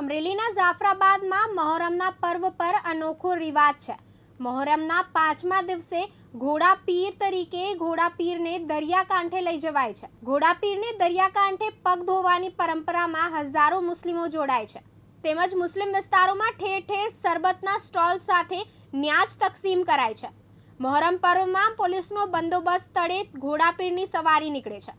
અમરેલીના જાફરાબાદમાં મહોરમના પર્વ પર અનોખો રિવાજ છે. મહોરમના પાંચમા દિવસે ઘોડા પીર તરીકે ઘોડા પીરને દરિયાકાંઠે લઈ જવાય છે. ઘોડા પીરને દરિયાકાંઠે પગ ધોવાની પરંપરામાં હજારો મુસ્લિમો જોડાય છે. તેમજ મુસ્લિમ વિસ્તારોમાં ઠેર ઠેર સરબતના સ્ટોલ સાથે ન્યાજ તકસીમ કરાય છે. મહોરમ પર્વમાં પોલીસનો બંદોબસ્ત તળે ઘોડાપીરની સવારી નીકળે છે.